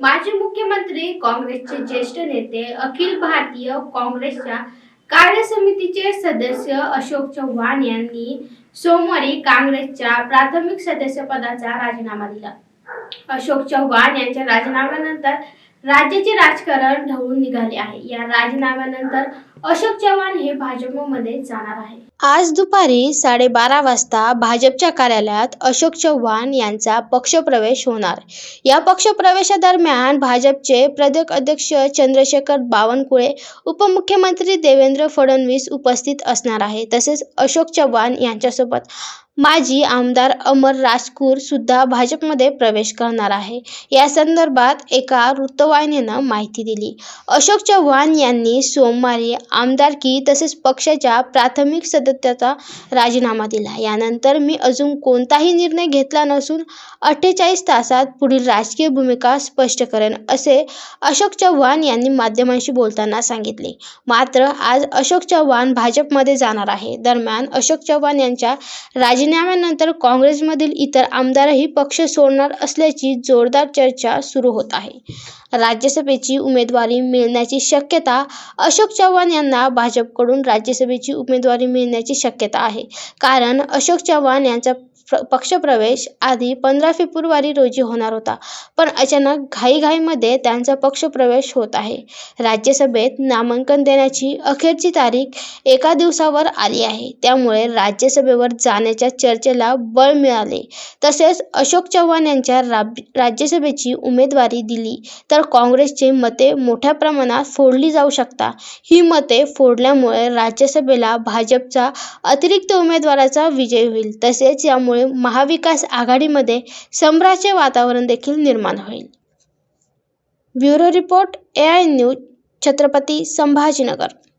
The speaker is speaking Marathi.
माजी मुख्यमंत्री काँग्रेसचे ज्येष्ठ नेते अखिल भारतीय काँग्रेसच्या कार्यसमितीचे सदस्य अशोक चव्हाण यांनी सोमवारी काँग्रेसच्या प्राथमिक सदस्यपदाचा राजीनामा दिला. अशोक चव्हाण यांच्या राजीनाम्यानंतर राज्याचे राजकारण ढवळून निघाले आहे. या राजीनाम्यानंतर अशोक चव्हाण हे भाजपमध्ये जाणार आहे. आज दुपारी साडेबारा वाजता भाजपच्या कार्यालयात अशोक चव्हाण यांचा पक्षप्रवेश होणार. या पक्षप्रवेशादरम्यान भाजपचे प्रदेश अध्यक्ष चंद्रशेखर बावनकुळे उपमुख्यमंत्री देवेंद्र फडणवीस उपस्थित असणार आहे तसेच अशोक चव्हाण यांच्यासोबत माजी आमदार अमर राजकूर सुद्धा भाजपमध्ये प्रवेश करणार आहे. या संदर्भात एका वृत्तवाहिनीनं माहिती दिली. अशोक चव्हाण यांनी सोमवारी आमदारकी तसेच पक्षाच्या प्राथमिक सदस्याचा राजीनामा दिला. यानंतर मी अजून कोणताही निर्णय घेतला नसून अठ्ठेचाळीस तासात पुढील राजकीय भूमिका स्पष्ट करेन असे अशोक चव्हाण यांनी माध्यमांशी बोलताना सांगितले. मात्र आज अशोक चव्हाण भाजपमध्ये जाणार आहे. दरम्यान अशोक चव्हाण यांच्या राजीनाम्यानंतर काँग्रेसमधील इतर आमदारही पक्ष सोडणार असल्याची जोरदार चर्चा सुरू होत आहे. राज्यसभेची उमेदवारी मिळण्याची शक्यता अशोक चव्हाण यांना भाजपकडून राज्यसभेची उमेदवारी मिळण्याची शक्यता आहे. कारण अशोक चव्हाण यांचा पक्षप्रवेश आधी पंधरा फेब्रुवारी रोजी होणार होता. पण अचानक घाईघाईमध्ये त्यांचा पक्षप्रवेश होत आहे. राज्यसभेत नामांकन देण्याची अखेरची तारीख एका दिवसावर आली आहे. त्यामुळे राज्यसभेवर जाण्याच्या चर्चेला बळ मिळाले. तसेच अशोक चव्हाण यांच्या राब- राज्यसभेची उमेदवारी दिली तर तर काँग्रेसचे मते मोठ्या प्रमाणात फोडली जाऊ शकता. ही मते फोडल्यामुळे राज्यसभेला भाजपचा अतिरिक्त उमेदवाराचा विजय होईल. तसेच यामुळे महाविकास आघाडीमध्ये संभ्राचे वातावरण देखील निर्माण होईल. Bureau report A I news Chhatrapati Sambhajinagar.